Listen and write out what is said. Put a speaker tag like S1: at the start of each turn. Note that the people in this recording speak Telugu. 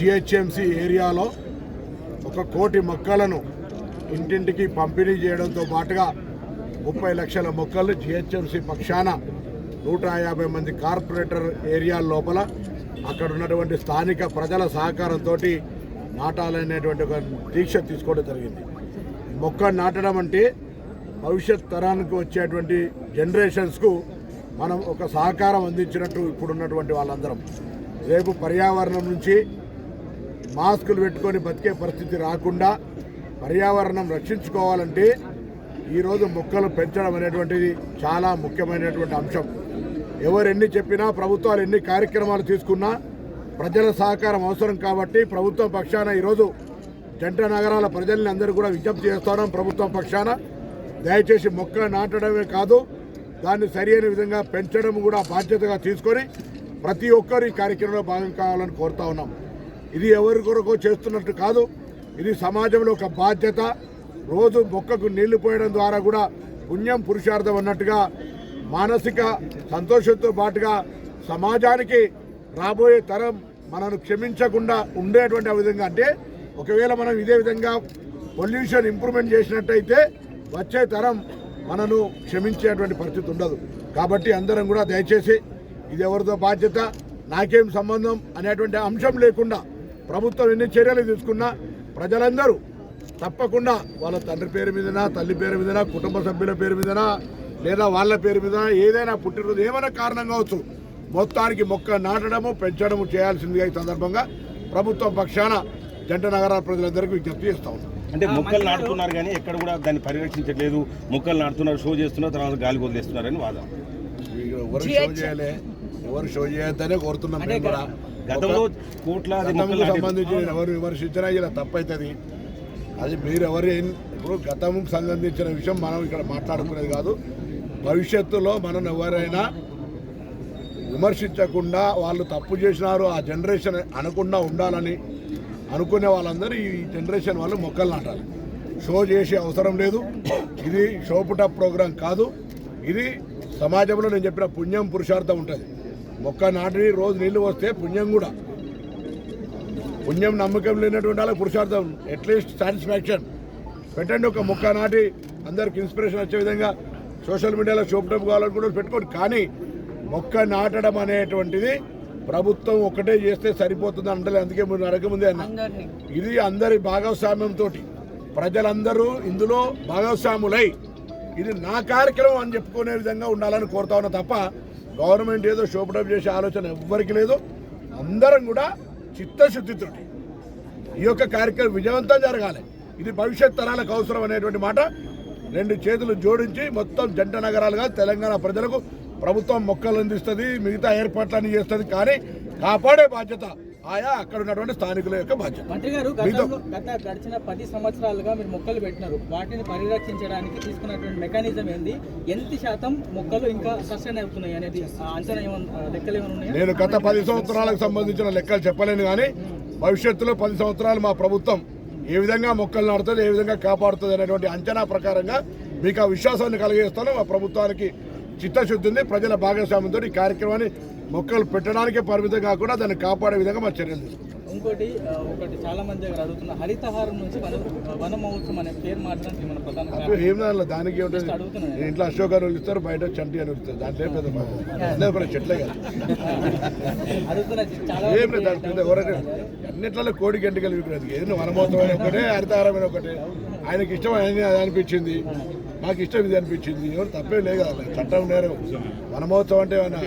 S1: జిహెచ్ఎంసి ఏరియాలో ఒక కోటి మొక్కలను ఇంటింటికి పంపిణీ చేయడంతో పాటుగా ముప్పై లక్షల మొక్కలు జిహెచ్ఎంసి పక్షాన నూట యాభై మంది కార్పొరేటర్ ఏరియా లోపల అక్కడ ఉన్నటువంటి స్థానిక ప్రజల సహకారంతో నాటాలనేటువంటి ఒక దీక్ష తీసుకోవడం జరిగింది. మొక్క నాటడం అంటే భవిష్యత్ తరానికి వచ్చేటువంటి జనరేషన్స్కు మనం ఒక సహకారం అందించినట్టు ఇప్పుడున్నటువంటి వాళ్ళందరం. రేపు పర్యావరణం నుంచి మాస్కులు పెట్టుకొని బతికే పరిస్థితి రాకుండా పర్యావరణం రక్షించుకోవాలంటే ఈరోజు మొక్కలు పెంచడం అనేటువంటిది చాలా ముఖ్యమైనటువంటి అంశం. ఎవరు ఎన్ని చెప్పినా ప్రభుత్వాలు ఎన్ని కార్యక్రమాలు తీసుకున్నా ప్రజల సహకారం అవసరం కాబట్టి ప్రభుత్వం పక్షాన ఈరోజు జంట నగరాల ప్రజల్ని అందరూ కూడా విజ్ఞప్తి చేస్తున్నాం ప్రభుత్వం పక్షాన. దయచేసి మొక్క నాటడమే కాదు దాన్ని సరైన విధంగా పెంచడం కూడా బాధ్యతగా తీసుకొని ప్రతి ఒక్కరు ఈ కార్యక్రమంలో భాగం కావాలని కోరుతా ఉన్నాం. ఇది ఎవరి కొరకు చేస్తున్నట్టు కాదు. ఇది సమాజంలో ఒక బాధ్యత. రోజు మొక్కకు నీళ్ళు పోయడం ద్వారా కూడా పుణ్యం పురుషార్థం అన్నట్టుగా మానసిక సంతోషంతో పాటుగా సమాజానికి రాబోయే తరం మనను క్షమించకుండా ఉండేటువంటి విధంగా అంటే ఒకవేళ మనం ఇదే విధంగా పొల్యూషన్ ఇంప్రూవ్మెంట్ చేసినట్టయితే వచ్చే తరం మనను క్షమించేటువంటి పరిస్థితి ఉండదు. కాబట్టి అందరం కూడా దయచేసి ఇది ఎవరితో బాధ్యత నాకేం సంబంధం అనేటువంటి అంశం లేకుండా ప్రభుత్వం ఎన్ని చర్యలు తీసుకున్నా ప్రజలందరూ తప్పకుండా వాళ్ళ తండ్రి పేరు మీదనా తల్లి పేరు మీదనా కుటుంబ సభ్యుల పేరు మీదనా లేదా వాళ్ళ పేరు మీద ఏదైనా పుట్టినరోజు ఏమైనా కారణం కావచ్చు మొత్తానికి మొక్క నాటడము పెంచడము చేయాల్సిందిగా ఈ సందర్భంగా ప్రభుత్వం పక్షాన జంట నగరాల ప్రజలందరికీ విజ్ఞప్తి చేస్తా ఉన్నాం.
S2: అంటే మొక్కలు నాటుతున్నారు కానీ ఎక్కడ కూడా దాన్ని పరిరక్షించట్లేదు. మొక్కలు నాటుతున్నారు షో చేస్తున్నారు తర్వాత గాలి వదిలేస్తున్నారని వాదం.
S1: ఎవరు షో చేయలే? ఎవరు షో చేయొద్దనే కోరుతున్నాం
S2: గతంలో కోట్లాది
S1: సంబంధించి ఎవరు విమర్శించినా ఇలా తప్పవుతుంది అది మీరు ఎవరు ఇప్పుడు గతంకు సంబంధించిన విషయం మనం ఇక్కడ మాట్లాడుకునేది కాదు. భవిష్యత్తులో మనం ఎవరైనా విమర్శించకుండా వాళ్ళు తప్పు చేసినారు ఆ జనరేషన్ అనకుండా ఉండాలని అనుకునే వాళ్ళందరూ ఈ జనరేషన్ వాళ్ళు మొక్కలు నాటాలి. షో చేసే అవసరం లేదు. ఇది షోపుట ప్రోగ్రాం కాదు. ఇది సమాజంలో నేను చెప్పిన పుణ్యం పురుషార్థం ఉంటుంది. మొక్క నాటి రోజు నీళ్ళు వస్తే పుణ్యం కూడా. పుణ్యం నమ్మకం లేనటువంటి వాళ్ళకి పురుషార్థం అట్లీస్ట్ సాటిస్ఫాక్షన్ పెట్టండి ఒక మొక్క నాటి అందరికి ఇన్స్పిరేషన్ వచ్చే విధంగా సోషల్ మీడియాలో చూపడం కావాలనుకుంటే పెట్టుకోండి. కానీ మొక్క నాటడం అనేటువంటిది ప్రభుత్వం ఒకటే చేస్తే సరిపోతుంది అంటే అందుకే మీరు అడగముందే అన్న. ఇది అందరి భాగస్వామ్యంతో ప్రజలందరూ ఇందులో భాగస్వాములై. ఇది నా కార్యక్రమం అని చెప్పుకునే విధంగా ఉండాలని కోరుతా ఉన్నా తప్ప గవర్నమెంట్ ఏదో షోపడప్ చేసే ఆలోచన ఎవ్వరికి లేదు. అందరం కూడా చిత్తశుద్ధితోటి ఈ యొక్క కార్యక్రమం విజయవంతం జరగాలి. ఇది భవిష్యత్ తరాలకు అవసరం అనేటువంటి మాట. రెండు చేతులు జోడించి మొత్తం జంట నగరాలుగా తెలంగాణ ప్రజలకు ప్రభుత్వం మొక్కలు అందిస్తుంది మిగతా ఏర్పాట్లన్నీ చేస్తుంది. కానీ కాపాడే బాధ్యత ఆయా అక్కడ ఉన్నటువంటి స్థానికుల యొక్క బాధ్యత.
S3: మంత్రి గారు గత గడిచిన పది సంవత్సరాలుగా మీరు మొక్కలు పెట్టినారు. వాటిని పరిరక్షించడానికి తీసుకున్నటువంటి మెకానిజం ఏంది? ఎంత శాతం మొక్కలు ఇంకా సస్టైన్ అవుతున్నాయి అనేది అంచనా ఏమన్నా లెక్కలు ఏమైనా
S1: నేను గత పది సంవత్సరాలకు సంబంధించిన లెక్కలు చెప్పలేను కానీ భవిష్యత్తులో పది సంవత్సరాలు మా ప్రభుత్వం ఏ విధంగా మొక్కలు నాడుతుంది ఏ విధంగా కాపాడుతుంది అనేటువంటి అంచనా ప్రకారంగా మీకు ఆ విశ్వాసాన్ని కలిగజేస్తాను. మా ప్రభుత్వానికి చిత్తశుద్ధి ఉంది ప్రజల భాగస్వామ్యంతో ఈ కార్యక్రమాన్ని మొక్కలు పెట్టడానికే పరిమితం కాకుండా దాన్ని కాపాడే విధంగా మా చర్యలు తీసుకుంటాం
S3: ఇంకోటి ఒకటి చాలా మంది దగ్గర అడుగుతున్న హరితహారం నుంచి వన మహోత్సవం అనే పేరు మార్చడానికి మన ప్రధాన.
S1: ఏం దానికి. నేను. ఇంట్లో అశోక్ పిలుస్తారు బయట చంటి అని పిలుస్తారు దాంట్లో పెద్ద చెట్లే కదా.
S3: అడుగుతున్న చాలా
S1: ఏం లేదు
S3: మంది
S1: దాంట్లో పెద్ద ఎవరైనా అన్నిట్లలో కోడి గంటకలు విగ్రహం ఏదైనా వనమోత్సవం ఒకటే హరితహారమైన ఒకటే. ఆయనకి ఇష్టం ఆయన అది అనిపించింది. మాకు ఇష్టం ఇది అనిపించింది. ఎవరు తప్పేం లేదు కదా చట్టం నేరం. వనమహోత్సవం అంటే ఏమన్నా